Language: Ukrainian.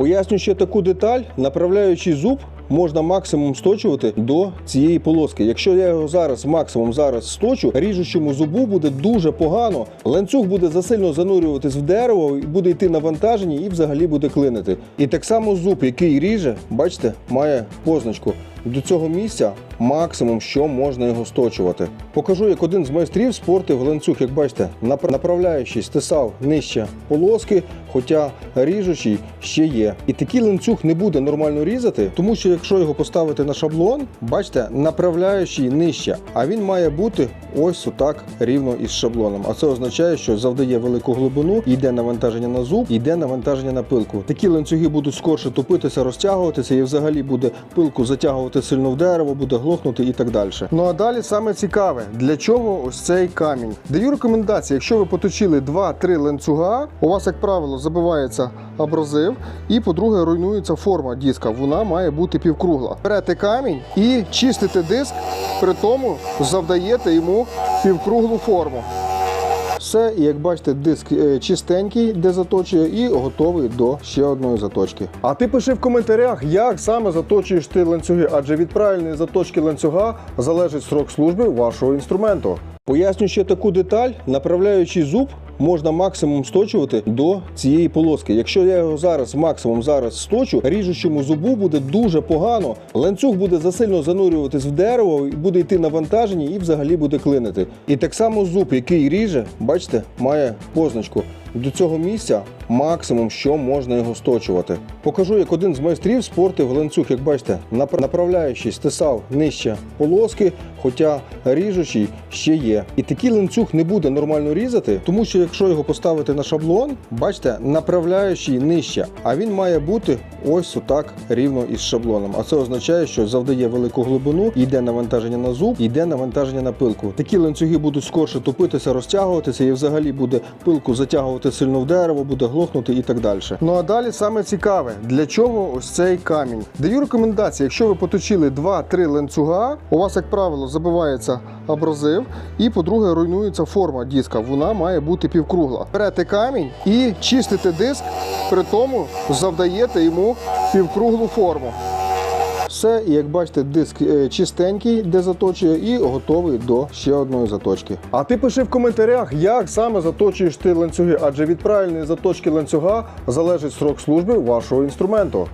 Поясню ще таку деталь: направляючий зуб можна максимум сточувати до цієї полоски. Якщо я його зараз максимум зараз сточу, ріжучому зубу буде дуже погано. Ланцюг буде засильно занурюватись в дерево, буде йти навантаження і взагалі буде клинити. І так само зуб, який ріже, бачите, має позначку. До цього місця максимум, що можна його сточувати. Покажу, як один з майстрів спортив ланцюг, як бачите, напра- направляючий стисав нижче полоски, хоча ріжучий ще є. І такий ланцюг не буде нормально різати, тому що якщо його поставити на шаблон, бачите, направляючий нижче, а він має бути ось отак рівно із шаблоном. А це означає, що завдає велику глибину, йде навантаження на зуб, йде навантаження на пилку. Такі ланцюги будуть скорше тупитися, розтягуватися і взагалі буде пилку затягувати сильно в дерево, буде глохнути і так далі. Ну а далі саме цікаве, для чого ось цей камінь. Даю рекомендації, якщо ви поточили 2-3 ланцюга, у вас, як правило, забивається абразив, і, по-друге, руйнується форма диска. Вона має бути півкругла. Берете камінь і чистите диск, при тому завдаєте йому півкруглу форму. Все, і як бачите, диск е, чистенький, де заточує, і готовий до ще одної заточки. А ти пиши в коментарях, як саме заточуєш ти ланцюги, адже від правильної заточки ланцюга залежить срок служби вашого інструменту. Поясню ще таку деталь: направляючий зуб можна максимум сточувати до цієї полоски. Якщо я його зараз максимум зараз сточу, ріжучому зубу буде дуже погано. Ланцюг буде засильно занурюватись в дерево, буде йти навантаження і взагалі буде клинити. І так само зуб, який ріже, бачите, має позначку. До цього місця максимум, що можна його сточувати. Покажу, як один з майстрів спортив ланцюг, як бачите, напра- направляючий стисав нижче полоски, хоча ріжучий ще є. І такий ланцюг не буде нормально різати, тому що якщо його поставити на шаблон, бачите, направляючий нижче, а він має бути ось отак рівно із шаблоном. А це означає, що завдає велику глибину, йде навантаження на зуб, йде навантаження на пилку. Такі ланцюги будуть скорше тупитися, розтягуватися і взагалі буде пилку затягувати сильно в дерево, буде глохнути і так далі. Ну а далі саме цікаве, для чого ось цей камінь. Даю рекомендації, якщо ви поточили 2-3 ланцюга, у вас, як правило, забивається абразив, і, по-друге, руйнується форма диска. Вона має бути півкругла. Берете камінь і чистите диск, при тому завдаєте йому півкруглу форму. Все, і як бачите, диск е, чистенький, де заточує, і готовий до ще одної заточки. А ти пиши в коментарях, як саме заточуєш ти ланцюги, адже від правильної заточки ланцюга залежить срок служби вашого інструменту.